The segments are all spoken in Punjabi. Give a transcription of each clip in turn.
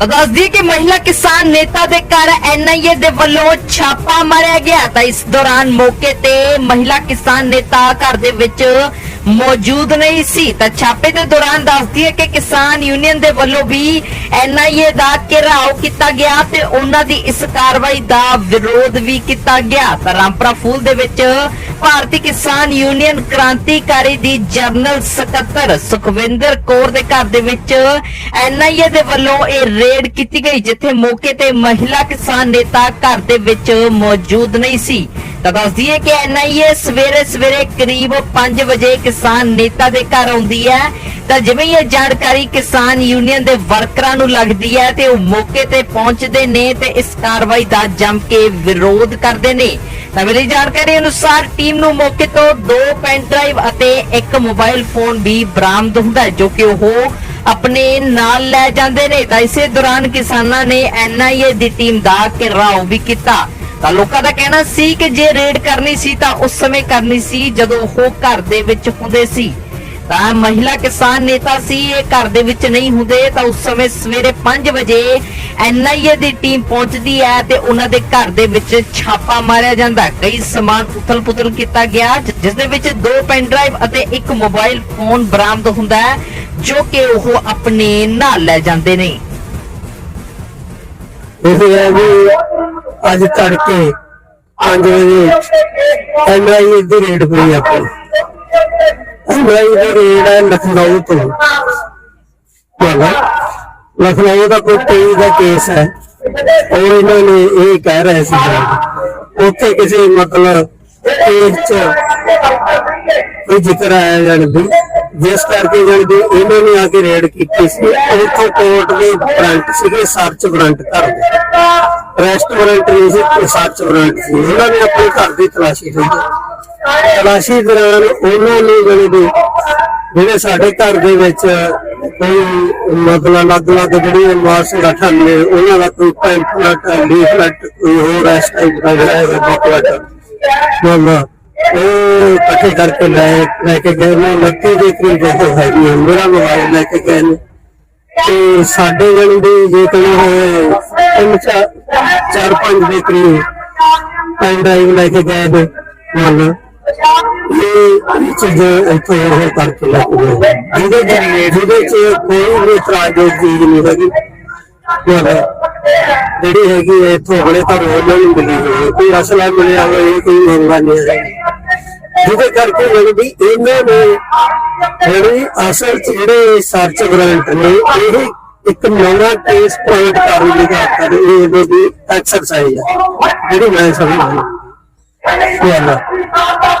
ਤਾਂ ਦੱਸਦੀ ਕਿ ਮਹਿਲਾ ਕਿਸਾਨ ਨੇਤਾ ਦੇ ਘਰ ਐਨਆਈਏ ਦੇ ਵੱਲੋਂ ਛਾਪਾ ਮਾਰਿਆ ਗਿਆ ਤਾਂ ਇਸ ਦੌਰਾਨ ਮੌਕੇ ਤੇ ਮਹਿਲਾ ਕਿਸਾਨ ਨੇਤਾ ਘਰ ਦੇ ਵਿੱਚ ਮੌਜੂਦ ਨਹੀਂ ਸੀ। ਤਾਂ ਛਾਪੇ ਦੇ ਦੌਰਾਨ ਦੱਸਦੀ ਹੈ ਕਿ ਕਿਸਾਨ ਯੂਨੀਅਨ ਦੇ ਵੱਲੋਂ ਵੀ ਐਨਆਈਏ ਦਾ ਘਿਰਾਓ ਕੀਤਾ ਗਿਆ ਤੇ ਉਹਨਾਂ ਦੀ ਇਸ ਕਾਰਵਾਈ ਦਾ ਵਿਰੋਧ ਵੀ ਕੀਤਾ ਗਿਆ। ਤਾਂ ਰਾਮਪੁਰਾ ਫੂਲ ਦੇ ਵਿੱਚ ਭਾਰਤੀ ਕਿਸਾਨ ਯੂਨੀਅਨ ਕ੍ਰਾਂਤੀਕਾਰੀ ਦੀ ਜਨਰਲ ਸਕੱਤਰ ਸੁਖਵਿੰਦਰ ਕੌਰ ਦੇ ਘਰ ਦੇ ਵਿੱਚ ਐਨਆਈਏ ਦੇ ਵੱਲੋਂ ਇਹ ਰੇਡ ਕੀਤੀ ਗਈ, ਜਿੱਥੇ ਮੌਕੇ ਤੇ ਮਹਿਲਾ ਕਿਸਾਨ ਨੇਤਾ ਘਰ ਦੇ ਵਿੱਚ ਮੌਜੂਦ ਨਹੀਂ ਸੀ। ਤਾਂ ਦੱਸਦੀ ਹੈ ਕਿ ਐਨਆਈਏ ਸਵੇਰੇ ਸਵੇਰੇ ਕਰੀਬ 5 ਵਜੇ ਕਿਸਾਨ ਨੇਤਾ ਦੇ ਘਰ ਆਉਂਦੀ ਹੈ। ਤਾਂ ਜਿਵੇਂ ਇਹ ਜਾਣਕਾਰੀ ਕਿਸਾਨ ਯੂਨੀਅਨ ਦੇ ਵਰਕਰਾਂ ਨੂੰ ਲੱਗਦੀ ਹੈ ਤੇ ਉਹ ਮੌਕੇ ਤੇ ਪਹੁੰਚਦੇ ਨੇ ਤੇ ਇਸ ਕਾਰਵਾਈ ਦਾ ਜੰਮ ਕੇ ਵਿਰੋਧ ਕਰਦੇ ਨੇ। ਤਾਂ ਮੇਰੀ ਜਾਣਕਾਰੀ ਅਨੁਸਾਰ ਟੀਮ ਨੂੰ ਮੌਕੇ ਤੋਂ ਦੋ ਪੈਨ ਡਰਾਈਵ ਅਤੇ ਇੱਕ ਮੋਬਾਈਲ ਫੋਨ ਵੀ ਬਰਾਮਦ ਹੁੰਦਾ ਜੋ ਕਿ ਉਹ ਆਪਣੇ ਨਾਲ ਲੈ ਜਾਂਦੇ ਨੇ। ਤਾਂ ਇਸੇ ਦੌਰਾਨ ਕਿਸਾਨਾਂ ਨੇ ਐਨਆਈਏ ਦੀ ਟੀਮ ਦਾ ਘਿਰਾਓ ਵੀ ਕੀਤਾ। ਤਾਂ ਲੋਕਾਂ ਦਾ ਕਹਿਣਾ ਸੀ ਕਿ ਜੇ ਰੇਡ ਕਰਨੀ ਸੀ ਤਾਂ ਉਸ ਸਮੇਂ ਕਰਨੀ ਸੀ ਜਦੋਂ ਉਹ ਘਰ ਦੇ ਵਿੱਚ ਹੁੰਦੇ ਸੀ। ਤਾਂ ਮਹਿਲਾ ਕਿਸਾਨ ਨੇਤਾ ਸੀ, ਇਹ ਘਰ ਦੇ ਵਿੱਚ ਨਹੀਂ ਹੁੰਦੇ, ਤਾਂ ਉਸ ਸਮੇਂ ਸਵੇਰੇ 5 ਵਜੇ ਐਨਆਈਏ ਦੀ ਟੀਮ ਪਹੁੰਚਦੀ ਹੈ ਤੇ ਉਹਨਾਂ ਦੇ ਘਰ ਦੇ ਵਿੱਚ ਛਾਪਾ ਮਾਰਿਆ ਜਾਂਦਾ ਕਈ ਸਮਾਨ ਉਥਲ-ਪੁਥਲ ਕੀਤਾ ਗਿਆ ਜਿਸ ਦੇ ਵਿੱਚ ਦੋ ਪੈਨ ਡਰਾਈਵ ਅਤੇ ਇੱਕ ਮੋਬਾਈਲ ਫੋਨ ਬਰਾਮਦ ਹੁੰਦਾ ਹੈ, ਜੋ ਕਿ ਉਹ ਆਪਣੇ ਨਾਲ ਲੈ ਜਾਂਦੇ ਨੇ। ਇਹ ਹੈ ਵੀ ਅੱਜ ਤੜਕੇ 5 ਵਜੇ ਐਨਆਈਏ ਦੀ ਰੇਡ ਹੋਈ ਆਪਣੀ ਐਨਆਈਏ ਦੀ ਰੇਡ ਹੈ ਲਖਨਊ ਤੋਂ ਮਤਲਬ ਲਖਨਊ ਦਾ ਕੋਈ ਤੇਈ ਦਾ ਕੇਸ ਹੈ ਔਰ ਇਹਨਾਂ ਨੇ ਇਹ ਕਹਿ ਰਹੇ ਸੀ। ਜੀ, ਉੱਥੇ ਕਿਸੇ ਮਤਲਬ ਕੇਸ ਚ ਜ਼ਿਕਰ ਆਇਆ ਜਾਣਦੀ ਜਿਸ ਕਰਕੇ ਜਾਣਦੀ ਇਹਨਾਂ ਨੇ ਆ ਕੇ ਰੇਡ ਕੀਤੀ ਸੀ ਉੱਥੋਂ ਕੋਰਟ ਦੇ ਵਾਰੰਟ ਸੀਗੇ ਸਰਚ ਵਾਰੰਟ ਘਰ ਦੇ ਰੈਸਟੋਰੈਂਟ ਨਹੀਂ ਸੀ ਸਰਚ ਵਾਰੰਟ ਸੀ ਇਹਨਾਂ ਨੇ ਆਪਣੇ ਘਰ ਦੀ ਤਲਾਸ਼ੀ ਲਈ। ਤਲਾਸ਼ੀ ਦੌਰਾਨ ਉਹਨਾਂ ਨੂੰ ਜਿਹੜੇ ਜਿਹੜੇ ਸਾਡੇ ਘਰ ਦੇ ਵਿੱਚ ਕੋਈ ਮਤਲਬ ਅਲੱਗ-ਅਲੱਗ ਜਿਹੜੀਆਂ ਮਾਰਸ਼ਲ ਠਾਣੇ ਉਹਨਾਂ ਦਾ ਕੋਈ ਪੈਂਫਲਟ ਲੀਫਲਟ ਕੋਈ ਹੋਰ ਇਸ ਟਾਈਪ ਦਾ ਜਿਹੜਾ ਹੈ ਬੁਕਲਟ ਮਾਮਾ ਉਹ ਇਕੱਠੇ ਕਰਕੇ ਲੈ ਲੈ ਕੇ ਗਏ ਨੇ 29 ਦੇ ਕਰੀਬ ਉਹ ਹੈਗੀ ਹੈ, ਮੇਰਾ ਮੋਬਾਈਲ ਲੈ ਕੇ ਗਏ ਨੇ। ਤੇ ਸਾਡੇ ਜਣ ਦੀ ਜੇ ਕੋਈ ਹੋਏ ਤਿੰਨ ਚਾਰ ਚਾਰ ਪੰਜ ਦੇ ਕਰੀਬ ਪੈਨ ਡਰਾਈਵ ਲੈ ਕੇ ਗਏ ਨੇ ਮੰਨ ਇਹ ਚੀਜ਼ ਇੱਥੇ ਉਹ ਕਰਕੇ ਲੈ ਕੇ ਜਿਹਦੇ ਜਰੀਏ ਜਿਹਦੇ ਚ ਕੋਈ ਵੀ ਇਤਰਾਜ਼ਯੋਗ ਚੀਜ਼ ਨਹੀਂ ਹੈਗੀ ਜਿਹੜੀ ਹੈਗੀ ਹੈ ਇੱਥੋਂ ਬੜੇ ਤਾਂ ਉਹਨਾਂ ਨੂੰ ਮਿਲੀ ਹੋਈ ਕੋਈ ਅਸਲਾ ਮਿਲਿਆ ਹੋਵੇ ਕੋਈ ਮੰਗਾ ਨਹੀਂ ਹੈ ਜਿਹਦੇ ਕਰਕੇ ਜਿਹੜੀ ਇਹਨਾਂ ਨੇ ਜਿਹੜੀ ਅਸਲ ਚ ਜਿਹੜੇ ਸਰਚ ਵਾਰੰਟ ਨੇ ਇਹ ਇੱਕ ਨਵਾਂ ਕੇਸ ਪੁਆਇੰਟ ਕਰਨ ਦੀ ਗੱਲ ਇਹ ਦੀ ਐਕਸਰਸਾਈਜ਼ ਹੈ ਜਿਹੜੀ ਮੈਂ ਸਮਝਦਾ ਹਾਂ।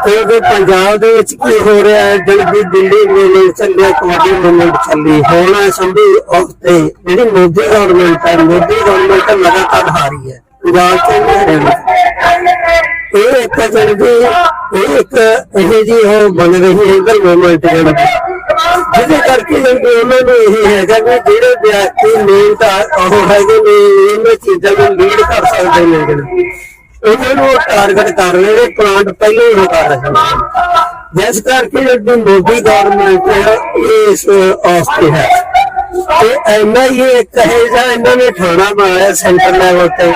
ਤੇ ਉਹਦੇ ਪੰਜਾਬ ਦੇ ਵਿੱਚ ਕੀ ਹੋ ਰਿਹਾ ਹੈ? ਜਲਦੀ ਦਿੱਲੀ ਮੇਲੇ ਚੱਲਿਆ ਕਬੱਡੀ ਮੂਵਮੈਂਟ ਚੱਲੀ, ਹੋਣਾ ਸੰਭੀ ਤੇ ਜਿਹੜੀ ਮੋਦੀ ਗਵਰਨਮੈਂਟ ਹੈ, ਮੋਦੀ ਗਵਰਨਮੈਂਟ ਲਗਾਤਾਰ ਹਾਰੀ ਹੈ। ਪੰਜਾਬ ਚ ਨਹੀਂ ਇਹ ਇੱਕ ਜਲਦੀ ਇਹ ਇੱਕ ਇਹ ਜੀ ਉਹ ਬਣ ਰਹੀ ਹੈ ਇਧਰ ਮੂਵਮੈਂਟ ਜਿਹੜੀ ਜਿਹਦੇ ਕਰਕੇ ਜਿਹੜੀ ਉਹਨਾਂ ਨੂੰ ਇਹ ਹੈਗਾ ਵੀ ਜਿਹੜੇ ਵਿਅਕਤੀ ਮੇਨ ਤਾਂ ਉਹ ਹੈਗੇ ਨੇ, ਇਹਨਾਂ ਚੀਜ਼ਾਂ ਨੂੰ ਲੀਡ ਕਰ ਸਕਦੇ ਨੇ। ਉਹਨਾਂ ਨੂੰ ਟਾਰਗੇਟ ਕਰ ਰਹੇ ਨੇ ਪਲਾਂਟ ਪਹਿਲਾਂ ਹੀ ਕਰ ਰਹੇ ਨੇ। ਜਿਸ ਕਰਕੇ ਜਿਹੜੀ ਮੋਦੀ ਗਵਰਨਮੈਂਟ ਹੈ ਇਹ ਇਸ ਔਸ ਤੇ ਹੈ। ਤੇ ਐਨਾ ਇਹ ਕਹੇ ਜਾਂ ਇਹਨਾਂ ਨੇ ਠਾਣਾ ਬਣਾਇਆ ਸੈਂਟਰ ਲੈਵਲ ਤੇ,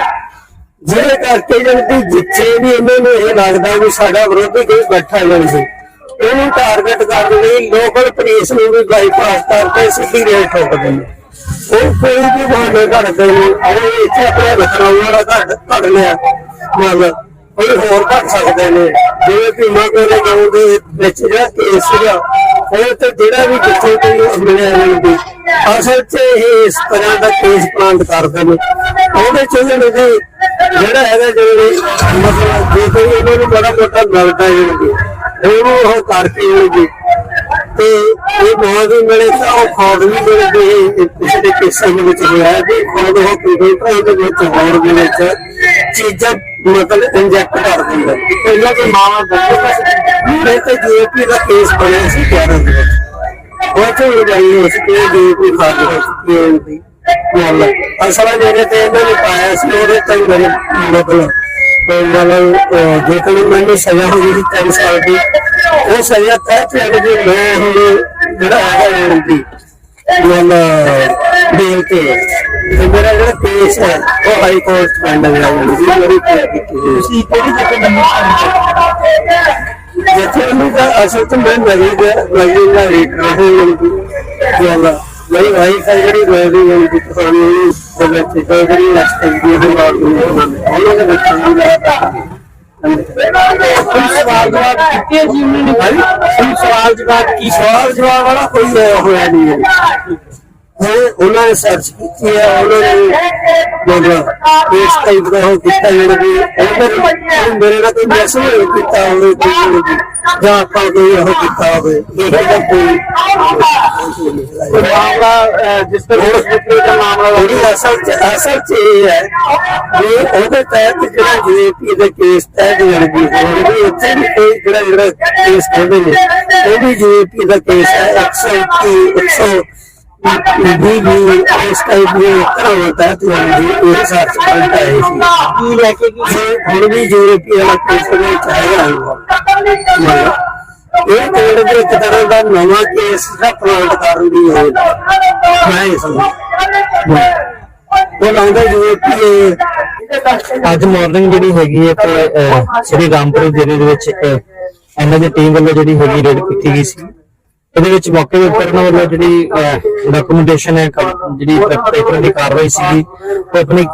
ਜਿਹਦੇ ਕਰਕੇ ਜਿਹੜੀ ਜਿੱਥੇ ਵੀ ਇਹਨਾਂ ਨੂੰ ਇਹ ਲੱਗਦਾ ਵੀ ਸਾਡਾ ਵਿਰੋਧੀ ਕੋਈ ਬੈਠਾ ਨਹੀਂ ਸੀ। ਉਹਨੂੰ ਟਾਰਗੇਟ ਕਰਨ ਲਈ ਲੋਕਲ ਪੁਲਿਸ ਨੂੰ ਵੀ ਬਾਈਪਾਸ ਕਰਕੇ ਸਿੱਧੀ ਰੇਟ ਠੋਕਦੇ ਨੇ ਉਹ ਕੋਈ ਵੀ ਬਹਾਨੇ ਕਰਦੇ ਨੇ, ਉਹ ਇੱਥੇ ਆਪਣੇ ਲਖਨਊ ਵਾਲਾ ਘੱਟ ਘੜ ਲਿਆ। ਮਤਲਬ ਕੋਈ ਹੋਰ ਘੱਟ ਸਕਦੇ ਨੇ। ਜਿਵੇਂ ਕਿ ਮਗਰੇ ਗਾਉਂ ਦੇ ਵਿੱਚ ਜਿਹੜਾ ਕੇਸ ਸੀਗਾ ਉਹ ਤੇ ਜਿਹੜਾ ਵੀ ਜਿੱਥੇ ਕੋਈ ਮਿਲਿਆ ਇਹਨਾਂ ਨੂੰ ਅਸਲ 'ਚ ਇਹ ਇਸ ਤਰ੍ਹਾਂ ਦਾ ਕੇਸ ਪਲਾਂਟ ਕਰਦੇ ਨੇ। ਉਹਦੇ 'ਚ ਇਹਨਾਂ ਨੂੰ ਜਿਹੜਾ ਹੈਗਾ ਜਿਹੜੇ ਮਤਲਬ ਜੇ ਕੋਈ ਇਹਨਾਂ ਨੂੰ ਬੜਾ ਮੋਟਾ ਲੱਗਦਾ ਜਿਹੜੀ ਉਹਨੂੰ ਉਹ ਕਰਕੇ ਜਿਹੜੀ ਤੇ ਇਹ ਬਹੁਤ ਹੀ ਮਿਲੇ ਤਾਂ ਉਹ ਖੌੜ ਵੀ ਜਿਹੜੇ ਤੇ ਪਿਛਲੇ ਕੇਸਾਂ ਦੇ ਵਿੱਚ ਹੋਇਆ ਹੈ। ਕਿ ਖੌੜ ਹੋ ਕੰਪਿਊਟਰ ਦੇ ਵਿੱਚ ਹੋਰ ਦੇ ਵਿੱਚ ਚੀਜ਼ਾਂ ਮਤਲਬ ਇੰਜੈਕਟ ਕਰ ਦਿੰਦਾ। ਪਹਿਲਾਂ ਤਾਂ ਮਾਵਾ ਦੱਸੋ ਮੈਂ ਤੇ ਜੀਪੀ ਦਾ ਕੇਸ ਬਣਿਆ ਸੀ 11 ਦੇ ਵਿੱਚ। ਉਹ ਤੋਂ ਹੀ ਜਾਈ ਉਸ ਕੇ ਜੀਪੀ ਖਾਦ ਹੋ ਚੁੱਕੀ ਹੈ ਇਹਦੀ ਮਤਲਬ ਅਸਲ ਜਿਹੜੇ ਤੇ ਇਹਨਾਂ ਨੇ ਪਾਇਆ ਸੀ ਉਹਦੇ ਤੇ ਮੇਰੇ ਮਤਲਬ ਮਤਲਬ ਜੇ ਕੋਈ ਮੈਨੂੰ ਸਜ਼ਾ ਹੋ ਗਈ 3 ਸਾਲ ਦੀ, ਉਹ ਸਜ਼ਾ ਤੈਅ ਤੇ ਅੜ ਗਈ ਮੈਂ ਹੁਣ ਜਿਹੜਾ ਹੈਗਾ ਇਹਨਾਂ ਦੀ, ਮਤਲਬ ਬੇਲ ਤੇ ਹੈ। ਤੇ ਮੇਰਾ ਜਿਹੜਾ ਕੇਸ ਹੈ ਉਹ ਹਾਈ ਕੋਰਟ ਚ ਪੈਂਡਿੰਗ ਹੈ ਜੀ ਮੇਰੀ ਕੇਸ ਕੀਤੀ ਹੋਈ ਤੁਸੀਂ ਕਿਹੜੀ ਜਗ੍ਹਾ ਨੰਬਰ ਹੈ। ਜਿੱਥੇ ਉਹਨੂੰ ਤਾਂ ਅਸਲ ਚ ਮੈਂ ਨਵੀਂ ਦਾ ਨਵੀਂ ਦਾ ਰੇਟ ਰਹੇ ਹਾਂ ਮੇਰੀ ਵਾਈਫ ਹੈ ਜਿਹੜੀ ਰੋਦੀ ਹੈ ਕਿ ਤੁਹਾਨੂੰ ਉਹ ਵਿੱਚ ਜਿਹੜੀ ਰਸਤੇ ਦੀ ਉਹ ਬਾਤ ਉਹਨਾਂ ਦੇ ਵਿੱਚ ਕੋਈ ਸਵਾਲ ਜਵਾਬ ਕੀਤੇ ਆ ਜੀ ਉਹਨਾਂ ਨੇ ਕੋਈ ਸਵਾਲ ਜਵਾਬ ਕੀ ਸਵਾਲ ਜਵਾਬ ਵਾਲਾ ਕੋਈ ਹੋਇਆ ਨਹੀਂ ਹੈ ਹੁਣ ਉਹਨਾਂ ਨੇ ਸਰਚ ਕੀਤੀ ਹੈ ਉਹਨਾਂ ਨੇ ਮਤਲਬ ਇਸ ਟਾਈਪ ਦਾ ਉਹ ਕੀਤਾ ਜਿਹੜਾ ਵੀ ਉਹਨਾਂ ਮੇਰੇ ਨਾਲ ਕੋਈ ਮੈਸੇਜ ਨਹੀਂ ਕੀਤਾ ਹੋਵੇ ਕੋਈ ਜਾਂ ਆਪਾਂ ਕੋਈ ਉਹ ਕੀਤਾ ਹੋਵੇ ਇਹਦਾ ਕੋਈ ਕੋਈ ਮਾਮਲਾ ਜਿਸ ਤਰ੍ਹਾਂ ਕਿਤੇ ਦਾ ਮਾਮਲਾ ਉਹਦੀ ਅਸਲ ਚ ਅਸਲ ਚ ਇਹ ਹੈ ਕਿ ਉਹਦੇ ਤਹਿਤ ਜਿਹੜਾ ਜੀਪੀ ਦੇ ਕੇਸ ਤਹਿਤ ਜਿਹੜੀ ਵੀ ਹੋਰ ਵੀ ਉੱਥੇ ਵੀ ਕੋਈ ਜਿਹੜਾ ਜਿਹੜਾ ਕੇਸ ਕਹਿੰਦੇ ਨੇ ਉਹ ਵੀ ਜੀਪੀ ਦਾ ਕੇਸ ਹੈ 121 100 ਵੀ ਵੀ ਇਸ ਟਾਈਪ ਦੇ ਤਰ੍ਹਾਂ ਹੋਤਾ ਹੈ ਤੁਹਾਨੂੰ ਜੀ ਇਹ ਸਰਚ ਕਰਦਾ ਹੈ ਸੀ ਕੀ ਇਹ ਹੁਣ ਦੇ ਇੱਕ ਤਰ੍ਹਾਂ ਦਾ ਨਵਾਂ ਕੇਸ ਦਾ ਪਲਾਟ ਕਰਨ ਦੀ ਹੋਵੇ ਮੈਂ ਇਹ ਸਮਝ ਉਹ ਲਾਉਂਦਾ ਜਿਵੇਂ ਕਿ ਅੱਜ ਮਾਰਨਿੰਗ ਜਿਹੜੀ ਹੈਗੀ ਹੈ ਤੇ ਸ੍ਰੀ ਰਾਮਪੁਰ ਜ਼ਿਲ੍ਹੇ ਦੇ ਵਿੱਚ ਇਹਨਾਂ ਦੀ ਟੀਮ ਵੱਲੋਂ ਜਿਹੜੀ ਹੈਗੀ ਰੇਡ ਕੀਤੀ ਗਈ ਸੀ। ਇਹਦੇ ਵਿੱਚ ਮੌਕੇ ਦੇ ਉੱਪਰ ਵੱਲੋਂ ਜਿਹੜੀ ਡਾਕੂਮੈਂਟੇਸ਼ਨ ਹੈ ਜਿਹੜੀ ਪੇਪਰ ਦੀ ਕਾਰਵਾਈ ਸੀਗੀ, ਉਹ ਆਪਣੀ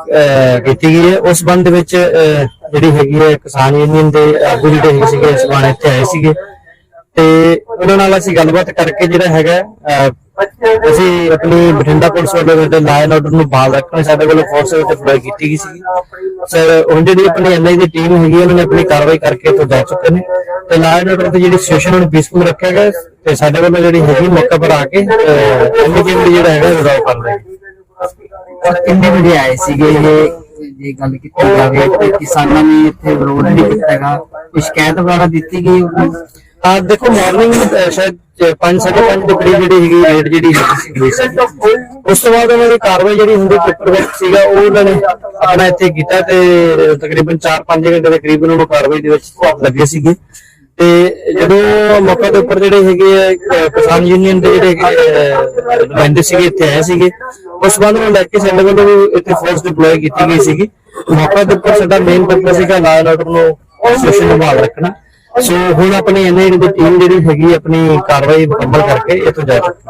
ਕੀਤੀ ਗਈ ਹੈ। ਉਸ ਸੰਬੰਧ ਦੇ ਵਿੱਚ ਜਿਹੜੀ ਹੈਗੀ ਹੈ, ਕਿਸਾਨ ਯੂਨੀਅਨ ਦੇ ਆਗੂ ਜਿਹੜੇ ਹੈਗੇ ਸੀਗੇ, ਇਸ ਵਾਰ ਇੱਥੇ ਆਏ ਸੀਗੇ। ਤੇ ਉਹਨਾਂ ਨਾਲ ਅਸੀਂ ਗੱਲਬਾਤ ਕਰਕੇ ਜਿਹੜਾ ਹੈਗਾ ਅਸੀਂ ਆਪਣੀ ਬਠਿੰਡਾ ਪੁਲਿਸ ਵੱਲੋਂ ਜਿਹੜੇ ਲਾਇਨ ਆਰਡਰ ਨੂੰ ਬਹਾਲ ਰੱਖਣ ਸਾਡੇ ਵੱਲੋਂ ਫੋਰਸ ਵਿੱਚ ਡਿਪਲੋਏ ਕੀਤੀ ਗਈ ਸੀ ਸਰ ਹੁਣ ਜਿਹੜੀ ਆਪਣੀ ਐਨਆਈ ਦੀ ਟੀਮ ਹੈਗੀ ਉਹਨਾਂ ਨੇ ਆਪਣੀ ਕਾਰਵਾਈ ਕਰਕੇ ਇੱਥੋਂ ਜਾ ਚੁੱਕੇ ਨੇ। ਤੇ ਲਾਇਨ ਆਰਡਰ ਤੇ ਜਿਹੜੀ ਸਿਚੁਏਸ਼ਨ ਨੂੰ ਪੀਸਫੁਲ ਰੱਖਿਆ ਗਿਆ ਤੇ ਸਾਡੇ ਵੱਲੋਂ ਜਿਹੜੀ ਹੈਗੀ ਮੌਕੇ ਪਰ ਆ ਕੇ ਦੀ ਜਿਹੜਾ ਹੈਗਾ ਰਿਜ਼ੋਲਵ ਕਰ ਲਈ ਕਿੰਨੇ ਵਜੇ ਆਏ ਸੀਗੇ ਇਹ? ਜੇ ਗੱਲ ਕੀਤੀ ਜਾਵੇ ਤੇ ਕਿਸਾਨਾਂ ਨੇ ਇੱਥੇ ਵਿਰੋਧ ਨਹੀਂ ਕੀਤਾ ਹੈਗਾ। ਕੋਈ ਸ਼ਿਕਾਇਤ ਵਗੈਰਾ ਦਿੱਤੀ ਗਈ ਉਹਨੂੰ? ਆ ਦੇਖੋ ਮਾਰਨਿੰਗ ਸ਼ਾਇਦ 5:30 ਦੇ ਕਰੀਬ ਜਿਹੜੀ ਹੈਗੀ ਰੇਡ ਜਿਹੜੀ ਹੋਈ ਸੀ ਉਸ ਤੋਂ ਬਾਅਦ ਉਹਨਾਂ ਦੀ ਕਾਰਵਾਈ ਜਿਹੜੀ ਹੁੰਦੀ ਪੇਪਰ ਵਿੱਚ ਸੀਗਾ, ਉਹ ਉਹਨਾਂ ਨੇ ਆਪਣਾ ਇੱਥੇ ਕੀਤਾ ਤੇ ਤਕਰੀਬਨ 4-5 ਘੰਟੇ ਦੇ ਕਰੀਬ ਉਹਨਾਂ ਨੂੰ ਕਾਰਵਾਈ ਦੇ ਵਿੱਚ ਲੱਗੇ ਸੀਗੇ। ਤੇ ਜਦੋਂ ਮੌਕੇ ਦੇ ਉੱਪਰ ਜਿਹੜੇ ਹੈਗੇ ਕਿਸਾਨ ਯੂਨੀਅਨ ਦੇ ਜਿਹੜੇ ਨੁਮਾਇੰਦੇ ਸੀਗੇ, ਇੱਥੇ ਆਏ ਸੀਗੇ, ਉਸ ਸੰਬੰਧ ਨੂੰ ਲੈ ਕੇ ਸਾਡੇ ਵੱਲੋਂ ਇੱਥੇ ਫੋਰਸ ਡਿਪਲੋਏ ਕੀਤੀ ਗਈ ਸੀਗੀ। ਮੌਕੇ ਦੇ ਉੱਪਰ ਸਾਡਾ ਮੇਨ ਪਰਪਸ ਸੀਗਾ ਲਾਅ ਆਰਡਰ ਨੂੰ ਸਿਚੁਏਸ਼ਨ ਨੂੰ ਬਹਾਲ ਰੱਖਣਾ। ਸੋ ਹੁਣ ਆਪਣੀ ਐਨਆਈਡੀ ਦੀ ਟੀਮ ਜਿਹੜੀ ਹੈਗੀ, ਆਪਣੀ ਕਾਰਵਾਈ ਮੁਕੰਮਲ ਕਰਕੇ ਇੱਥੋਂ ਜਾ ਚੁੱਕੀ